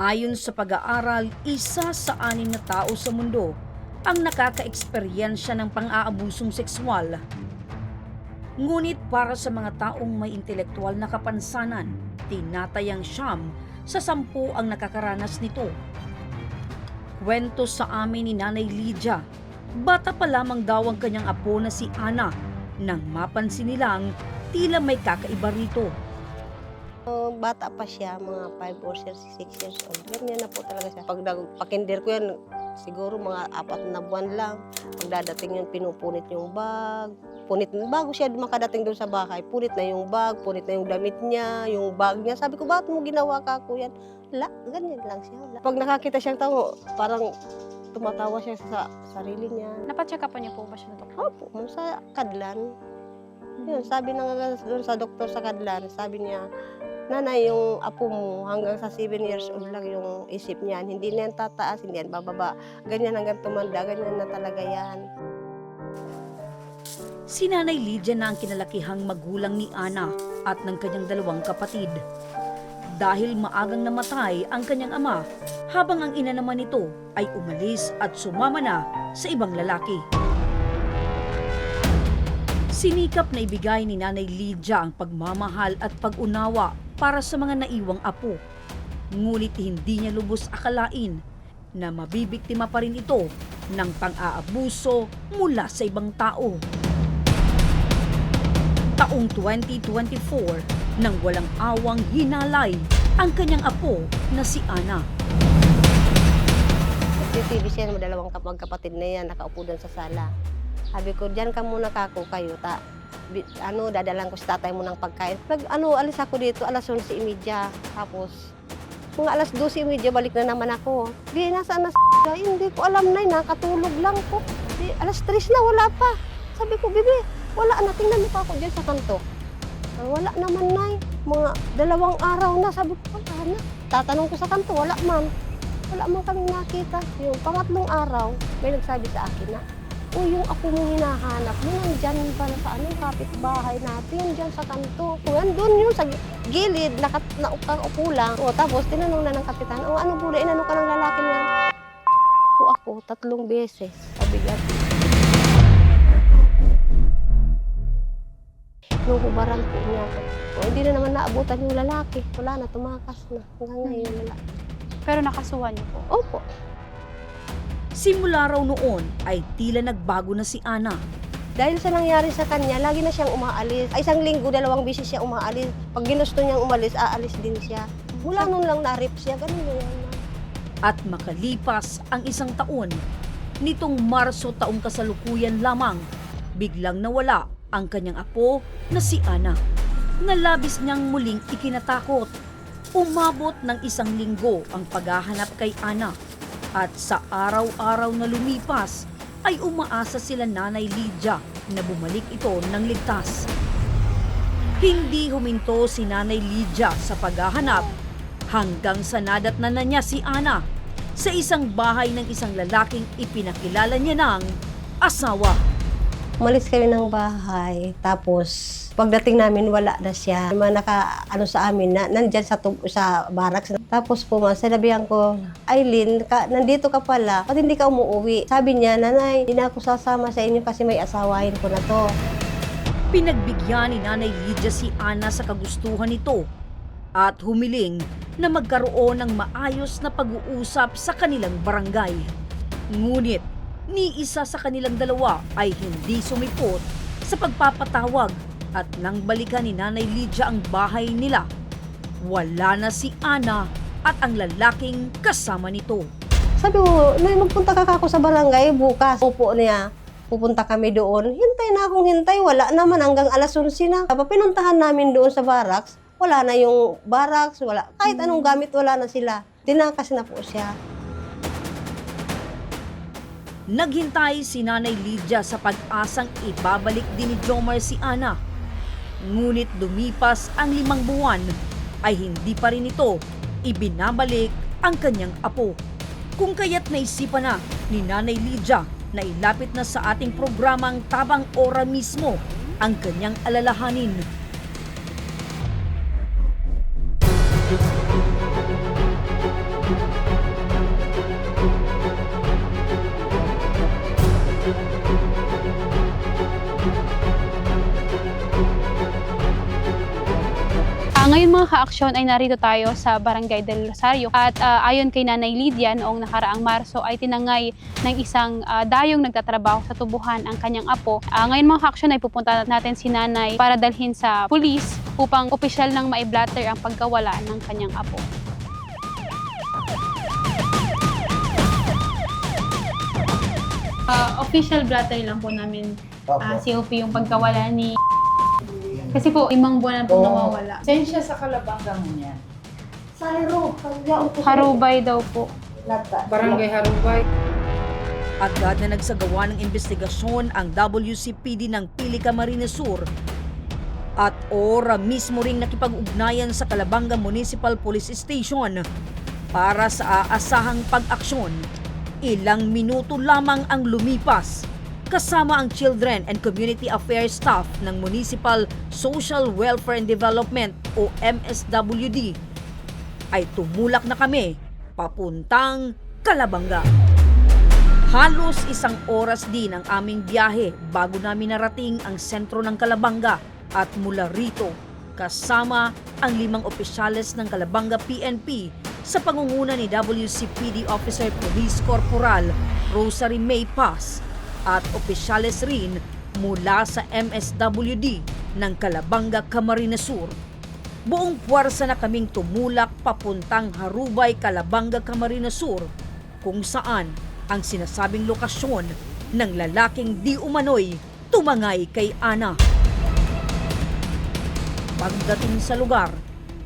Ayon sa pag-aaral, isa sa anim na tao sa mundo ang nakaka-eksperyensya ng pang-aabusong sexual. Ngunit para sa mga taong may intelektual na kapansanan, tinatayang siyam sa sampu ang nakakaranas nito. Kwento sa amin ni Nanay Lydia, bata pa lamang daw ang kanyang apo na si Ana nang mapansin nilang tila may kakaiba rito. Uh, bata pa siya, mga 5 or 6 years old. Ganyan na po talaga siya. Pag nagpakinder ko yan, siguro mga apat na buwan lang. Pag dadating yun, pinupunit yung bag. Punit, bago siya makadating doon sa bahay, punit na yung bag, punit na yung damit niya, yung bag niya. Sabi ko, bakit mo ginawa ka ko yan? La, ganyan lang siya. La. Pag nakakita siyang tao, parang tumatawa siya sa sarili niya. Napacheck up niyo po ba siya, Dok? Opo, sa Kadlan. Yun, sabi na nga doon sa doktor sa Kadlan, sabi niya, Nanay, yung apo mo hanggang sa 7 years old lang yung isip niyan. Hindi na yan tataas, hindi yan bababa. Ganyan hanggang tumanda, ganyan na talaga yan. Si Nanay Lydia na ang kinalakihang magulang ni Ana at ng kanyang dalawang kapatid. Dahil maagang namatay ang kanyang ama, habang ang ina naman nito ay umalis at sumama na sa ibang lalaki. Sinikap na ibigay ni Nanay Lydia ang pagmamahal at pag-unawa para sa mga naiwang apo. Ngunit hindi niya lubos akalain na mabibiktima pa rin ito ng pang-aabuso mula sa ibang tao taong 2024 nang walang awang hinalay ang kanyang apo na si Ana. Nagtitv siya ng dalawang kapag kapatid na yan, nakaupo doon sa sala. Sabi ko, diyan ka muna kako kayo, ta. Ano, dadalan ko sa tatay mo ng pagkain. Pag ano, alis ako dito, alas 11.30. Tapos, mga alas 12.30, balik na naman ako. Di, nasaan na s***? Hindi ko alam na, nakatulog lang po. Di, alas 3 na, wala pa. Sabi ko, bibi, wala na, tingnan mo pa ako dyan sa kanto. Ah, wala naman, nay. Mga dalawang araw na, sabi ko, wala na. Tatanong ko sa kanto, wala man. Wala man kaming nakita. Yung pangatlong araw, may nagsabi sa akin na, o yung ako mong hinahanap mo, nandyan ba na sa anong kapitbahay natin, dyan sa kanto. O yan, doon yun, sa gilid, nakat, naupo lang. O tapos, tinanong na ng kapitan, o ano po, inano ka ng lalaki na? O ako, tatlong beses, sabi gabi. Nuhubaran po niya ako. O hindi na naman naabutan yung lalaki. Wala na, tumakas na. Hanggang ngayon, wala. Pero nakasuhan niyo po. Opo. Simula raw noon ay tila nagbago na si Ana. Dahil sa nangyari sa kanya, lagi na siyang umaalis. Ay, isang linggo, dalawang bisis siya umaalis. Pag ginusto niyang umalis, aalis din siya. Mula nun lang na-rip siya, ganun na yan. At makalipas ang isang taon, nitong Marso taong kasalukuyan lamang, biglang nawala ang kanyang apo na si Ana. Nalabis niyang muling ikinatakot. Umabot ng isang linggo ang paghahanap kay Ana. At sa araw-araw na lumipas, ay umaasa sila Nanay Lydia na bumalik ito ng ligtas. Hindi huminto si Nanay Lydia sa paghahanap hanggang sa nadatnan na niya si Ana sa isang bahay ng isang lalaking ipinakilala niya ng asawa. Umalis kami ng bahay, tapos pagdating namin, wala na siya. Mga naka, ano sa amin, na, nandyan sa, sa barracks. Tapos po, ma, sinabihan ko, Aileen, ka, nandito ka pala, ba't hindi ka umuwi? Sabi niya, nanay, hindi na ako sasama sa inyo kasi may asawahin ko na to. Pinagbigyan ni Nanay Lydia si Ana sa kagustuhan nito at humiling na magkaroon ng maayos na pag-uusap sa kanilang barangay. Ngunit, ni isa sa kanilang dalawa ay hindi sumipot sa pagpapatawag at nang balikan ni Nanay Lydia ang bahay nila, wala na si Ana at ang lalaking kasama nito. Sabi ko, Nay, magpunta ka ako sa barangay bukas. Upo niya. Pupunta kami doon. Hintay na akong hintay. Wala naman hanggang alas 11 na. Pinuntahan namin doon sa barracks, wala na yung barracks, wala. Kahit anong gamit, wala na sila. Tinakas na po siya. Naghintay si Nanay Lydia sa pag-asang ibabalik din ni Jomar si Ana. Ngunit lumipas ang limang buwan ay hindi pa rin ito ibinabalik ang kanyang apo. Kung kaya't naisipan na ni Nanay Lydia na ilapit na sa ating programang Tabang Ora mismo ang kanyang alalahanin. Ngayon mga ka-aksyon ay narito tayo sa Barangay del Rosario at ah, ayon kay Nanay Lydia noong nakaraang Marso ay tinangay ng isang ah, dayong nagtatrabaho sa tubuhan ang kanyang apo. Ah, ngayon mga ka-aksyon ay pupunta natin si Nanay para dalhin sa pulis upang opisyal nang maiblatter ang pagkawala ng kanyang apo. Ah, official blatter lang po namin ah, COP yung pagkawala ni kasi po, imang buwan na po nawawala. Saan siya sa kalabanggang niya? Harubay daw po. Barangay Harubay. Agad na nagsagawa ng investigasyon ang WCPD ng Pili Camarines Sur at ora mismo ring nakipag-ugnayan sa Calabanga Municipal Police Station para sa aasahang pag-aksyon. Ilang minuto lamang ang lumipas kasama ang Children and Community Affairs staff ng Municipal Social Welfare and Development o MSWD ay tumulak na kami papuntang Calabanga. Halos isang oras din ang aming biyahe bago namin narating ang sentro ng Calabanga at mula rito kasama ang limang opisyales ng Calabanga PNP sa pangunguna ni WCPD Officer Police Corporal Rosary May Paz at opisyales rin mula sa MSWD ng Calabanga Camarines Sur. Buong puwersa na kaming tumulak papuntang Harubay, Calabanga, Camarines Sur kung saan ang sinasabing lokasyon ng lalaking di umano'y tumangay kay Ana. Pagdating sa lugar,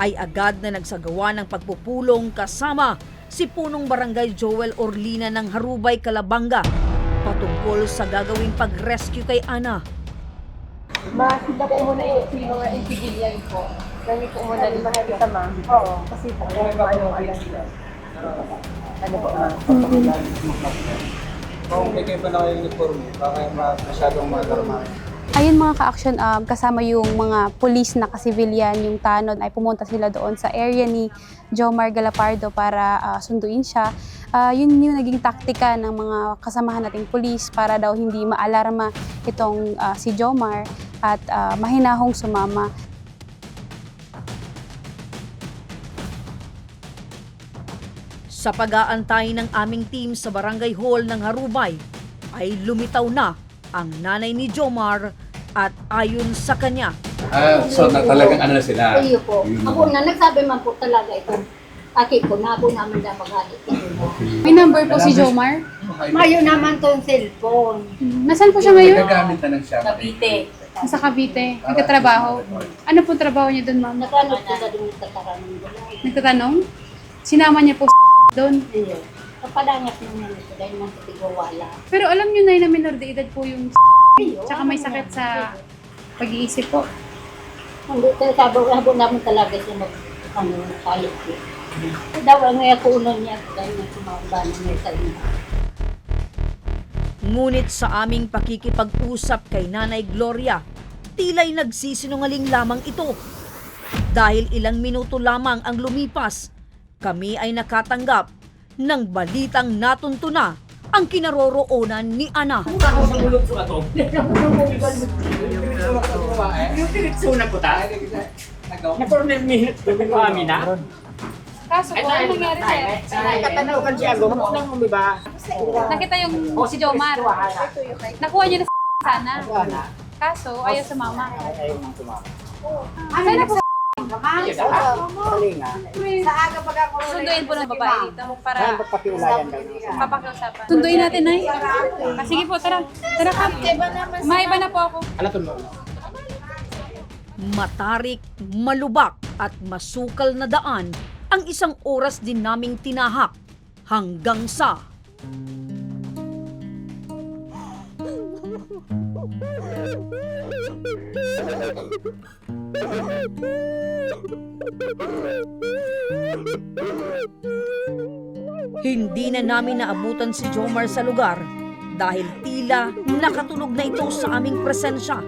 ay agad na nagsagawa ng pagpupulong kasama si punong barangay Joel Orlina ng Harubay, Calabanga patungkol sa gagawing pag-rescue kay Ana. Makita po muna yung yung civilian po. Ganito po muna ba kita ma'am? Oo. Kasi po kung ano ano Ano po ma'am? Kung may kayo pa na kayong uniform, baka ma- masyadong malarma. Ayun mga ka-action, um, kasama yung mga police na ka-civilian, yung tanod, ay pumunta sila doon sa area ni Jomar Galapardo para ah, sunduin siya. Ah, yun yung naging taktika ng mga kasamahan nating police para daw hindi maalarma itong ah, si Jomar at ah, mahinahong sumama. Sa pag-aantay ng aming team sa barangay hall ng Harubay, ay lumitaw na ang nanay ni Jomar at ayon sa kanya, Ah, so na, talagang ano na sila? Iyo po. Yun Ako na, nagsabi man po talaga ito. Aki po, na po naman na maghalit. May number po si Jomar. Mayo naman to yung cellphone. Nasaan po siya ngayon? Nagagamit na lang siya. Cavite. Nasa Cavite. Nagkatrabaho. Ano po trabaho niya doon, ma'am? Nakano po na sa karaming gulay. Nagtatanong? Sinama niya po doon. Iyo. Kapalangat naman ito dahil nang tigwawala. Pero alam niyo na na minor de edad po yung Iyo. Tsaka may sakit sa pag-iisip po. Hindi, sabi ko naman talaga siya mag, ano, kalit ko. Daw, ang nga ko unan niya dahil sumamba na may sa inyo. Ngunit sa aming pakikipag-usap kay Nanay Gloria, tila'y nagsisinungaling lamang ito. Dahil ilang minuto lamang ang lumipas, kami ay nakatanggap ng balitang natuntuna ang kinaroroonan ni Ana. Kaso po, ano nangyari sir? Katanaw siya, gumunang mo ba? Nakita yung si Jomar. Nakuha niyo na sa sana. Kaso, ayaw sumama. Saan na po Sunduin po ng babae dito para papakiusapan. Sunduin natin, Nay. Ah, sige po, tara. Tara ka. May iba na po ako. Matarik, malubak at masukal na daan ang isang oras din naming tinahak hanggang sa Hindi na namin naabutan si Jomar sa lugar dahil tila nakatulog na ito sa aming presensya.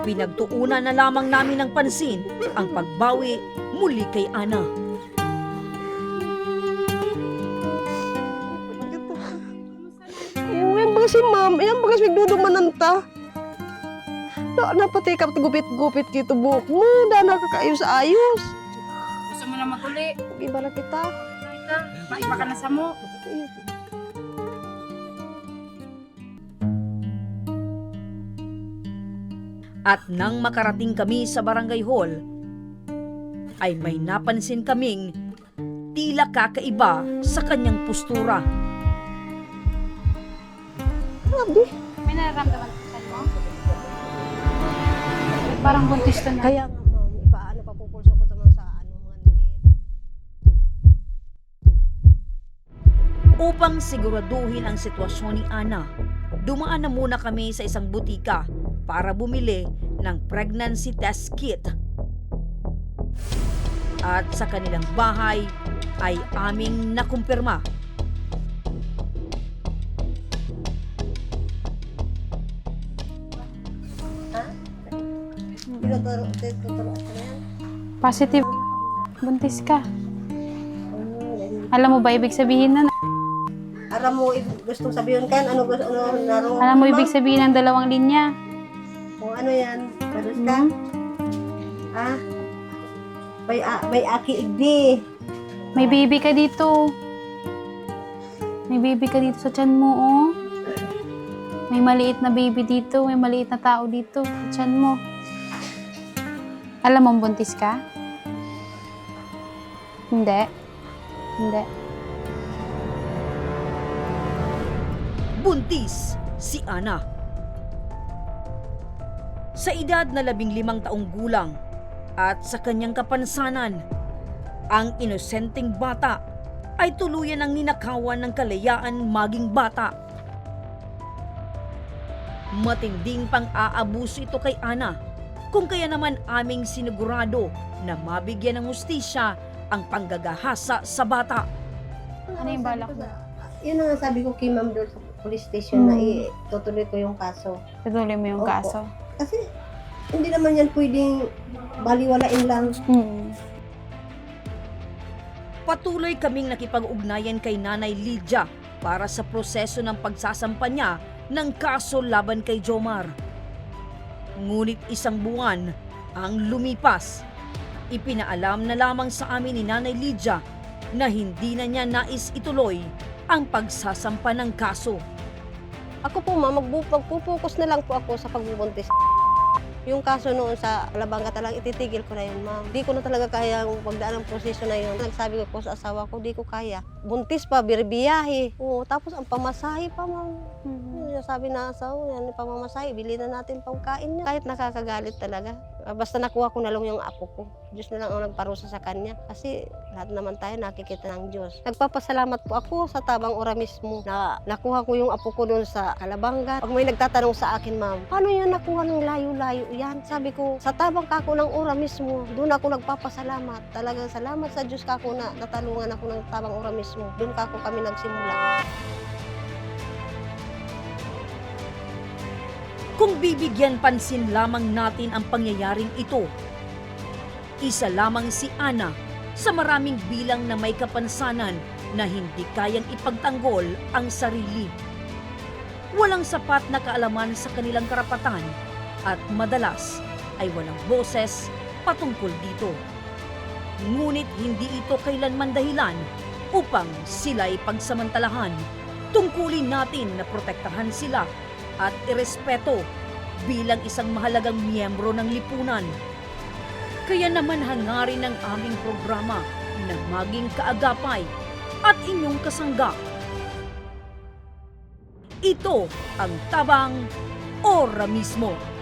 Pinagtuunan na lamang namin ng pansin ang pagbawi muli kay Ana. Yung yan ba si ma'am? Yan ba kasi nagdudumanan ta? Na, napatay ka gupit-gupit kito buhok mo. Dana ka kaayos-ayos. Gusto mo na maguli. Iba na kita. Ito, maiba ka na sa mo. At nang makarating kami sa barangay hall, ay may napansin kaming tila kakaiba sa kanyang postura. Grabe. May nararamdaman? Parang buntis to na. Kaya nga, ma'am, iba, ano, papupulso ko naman sa ano, mga nito. Upang siguraduhin ang sitwasyon ni Ana, dumaan na muna kami sa isang butika para bumili ng pregnancy test kit. At sa kanilang bahay ay aming nakumpirma Tinuturo, tinuturo ka na yan. Positive. Buntis ka. Alam mo ba ibig sabihin nun? Aram mo, if gustong sabihin kan, ano gusto, ano, naro, Alam mo ibig sabihin ng dalawang linya? Kung ano yan, pados ka? Hmm? Ha? May, a, may aki igdi. May baby ka dito. May baby ka dito sa tiyan mo, oh. May maliit na baby dito. May maliit na tao dito sa tiyan mo. Alam mo, buntis ka? Hindi. Hindi. buntis si Ana. Sa edad na labing limang taong gulang at sa kanyang kapansanan, ang inosenteng bata ay tuluyan ang ninakawan ng kalayaan maging bata. Matinding pang-aabuso ito kay Ana, kung kaya naman aming sinigurado na mabigyan ng hustisya ang panggagahasa sa bata. Ano yung balak mo? Yun ang sabi ko kay ma'am doon sa police station na Hmm. itutuloy ko yung kaso. Tutuloy mo yung Opo. kaso. Kasi hindi naman yan pwedeng baliwalain lang. Hmm. Patuloy kaming nakipag-ugnayan kay Nanay Lydia para sa proseso ng pagsasampa niya ng kaso laban kay Jomar. Ngunit isang buwan ang lumipas. Ipinaalam na lamang sa amin ni Nanay Lydia na hindi na niya nais ituloy ang pagsasampa ng kaso. Ako po ma'am, magbu- magpupokus na lang po ako sa pagbubuntis. Yung kaso noon sa Alabanga talagang ititigil ko na yun, ma'am. Di ko na talaga kaya ang pagdaan ng proseso na yun. Nagsabi ko sa asawa ko, di ko kaya. Buntis pa, birbiyahe. Oo, tapos ang pamasahe pa, ma'am. Yung Sabi na asawa, yan, pamamasahe, bili na natin pangkain niya. Kahit nakakagalit talaga. Ah, Basta nakuha ko na lang yung apo ko. Diyos na lang ang nagparusa sa kanya. Kasi lahat naman tayo nakikita ng Diyos. Nagpapasalamat po ako sa tabang ora mismo na nakuha ko yung apo ko doon sa Alabanga. Pag may nagtatanong sa akin, ma'am, paano yan nakuha ng layo-layo yan? Sabi ko, sa tabang kako ng ora mismo, doon ako nagpapasalamat. Talagang salamat sa Diyos kako na natalungan ako ng tabang ora mismo. Doon kako kami nagsimula. Kung bibigyan pansin lamang natin ang pangyayaring ito, isa lamang si Ana sa maraming bilang na may kapansanan na hindi kayang ipagtanggol ang sarili. Walang sapat na kaalaman sa kanilang karapatan at madalas ay walang boses patungkol dito. Ngunit hindi ito kailanman dahilan upang sila'y pagsamantalahan. Tungkulin natin na protektahan sila at irespeto bilang isang mahalagang miyembro ng lipunan. Kaya naman hangarin ng aming programa na maging kaagapay at inyong kasangga. Ito ang Tabang Ora mismo.